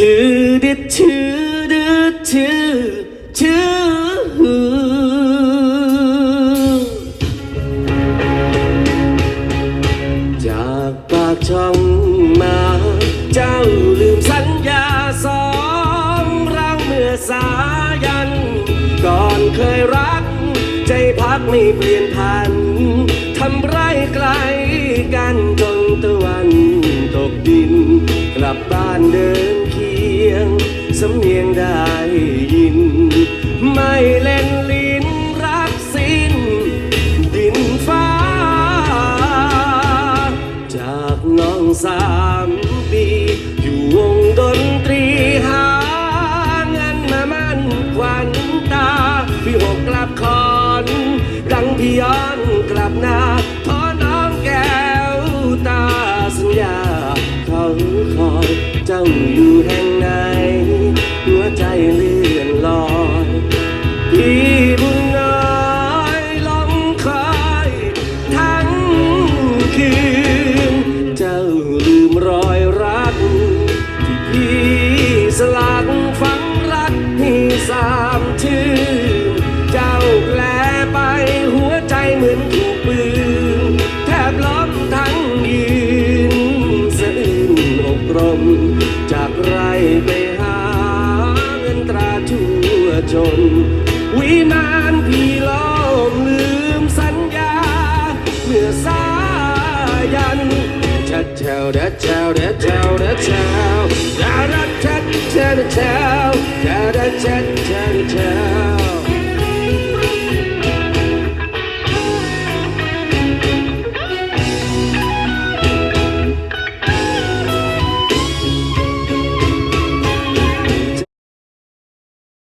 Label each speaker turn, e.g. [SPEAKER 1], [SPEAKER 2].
[SPEAKER 1] ชื่อดิดชื่อดิดชื่อชื่อจากปากช่องมา เจ้าลืมสัญญาสองเราเมื่อสายัน ก่อนเคยรัก ใจพักไม่เปลี่ยนพันทำไรไกลกันจนตะวันตกดิน กลับบ้านเดิน สำเนียงได้ยิน ไม่เล่นลิ้นรักสิ้น ดินฟ้า จากน้องสามปีอยู่วงดนตรีหาเงินมามั่นขวัญตา พี่หกกลับคอนดังพี่ย้อนกลับนาทอน้องแก้วตาสัญญาเขาคอยเจ้าอยู่แห่ง เหมือนถูกปืนแทบล้อมทั้งยืนสะอื้นอกรม จากไรไปหาเงินตราชั่วจนวิมานพี่ล้อมลืมสัญญาเมื่อสายันชัดแถวเด็ดแถวเด็ดแถวเด็ดแถวดาดัดชัดแถวแถวดาดัดชัดแถวแถว